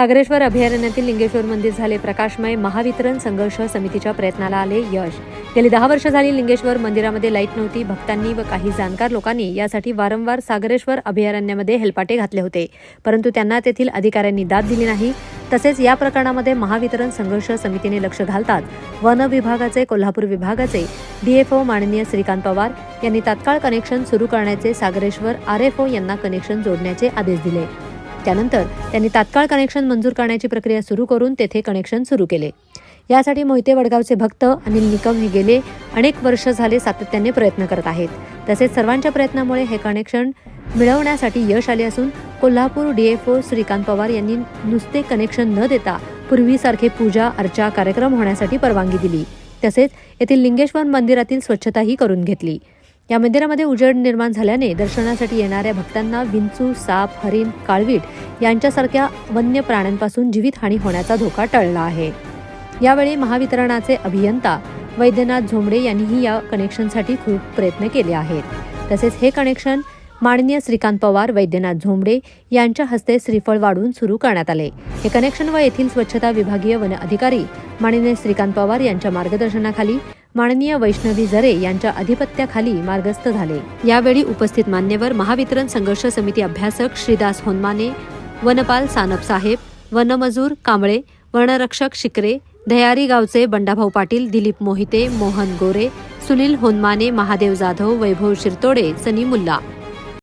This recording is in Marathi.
सागरेश्वर अभयारण्यातील लिंगेश्वर मंदिर झाले प्रकाशमय महावितरण संघर्ष समितीच्या प्रयत्नाला आले यश. गेली दहा वर्ष झाली लिंगेश्वर मंदिरामध्ये लाइट नव्हती भक्तांनी व काही जाणकार लोकांनी यासाठी वारंवार सागरेश्वर अभयारण्यामध्ये हेलपाटे घातले होते. परंतु त्यांना तेथील अधिकाऱ्यांनी दाद दिली नाही. तसेच या प्रकरणामध्ये महावितरण संघर्ष समितीने लक्ष घालतात. वन विभागाचे कोल्हापूर विभागाचे डीएफओ माननीय श्रीकांत पवार यांनी तात्काळ कनेक्शन सुरू करण्याचे सागरेश्वर आरएफओ यांना कनेक्शन जोडण्याचे आदेश दिले. त्यानंतर त्यांनी तात्काळ कनेक्शन मंजूर करण्याची प्रक्रिया सुरू करून तेथे कनेक्शन सुरू केले. यासाठी मोहिते वडगावचे भक्त अनिल निकम हे गेले अनेक वर्ष झाले सातत्याने प्रयत्न करत आहेत. तसेच सर्वांच्या प्रयत्नामुळे हे कनेक्शन मिळवण्यासाठी यश आले असून कोल्हापूर डीएफओ श्रीकांत पवार यांनी नुसते कनेक्शन न देता पूर्वीसारखे पूजा अर्चा कार्यक्रम होण्यासाठी परवानगी दिली. तसेच येथील लिंगेश्वर मंदिरातील स्वच्छताही करून घेतली. या मंदिरामध्ये उजेड निर्माण झाल्याने दर्शनासाठी येणाऱ्या भक्तांना विंचू साप हरिण काळवीट यांच्यासारख्या वन्य प्राण्यांपासून जीवितहानी होण्याचा धोका टळला आहे. यावेळी महावितरणाचे अभियंता वैद्यनाथ झोंबडे यांनीही या कनेक्शनसाठी खूप प्रयत्न केले आहेत. तसेच हे कनेक्शन माननीय श्रीकांत पवार वैद्यनाथ झोंबडे यांच्या हस्ते श्रीफळ वाढून सुरू करण्यात आले. हे कनेक्शन व येथील स्वच्छता विभागीय वन अधिकारी माननीय श्रीकांत पवार यांच्या मार्गदर्शनाखाली माननीय वैष्णवी जरे यांच्या अधिपत्याखाली मार्गस्थ झाले. यावेळी उपस्थित मान्यवर महावितरण संघर्ष समिती अभ्यासक श्रीदास होनमाने वनपाल सानप साहेब वनमजूर कांबळे वनरक्षक शिकरे दयारी गावचे बंडाभाऊ पाटील दिलीप मोहिते मोहन गोरे सुनील होनमाने महादेव जाधव वैभव शिरतोडे सनी मुल्ला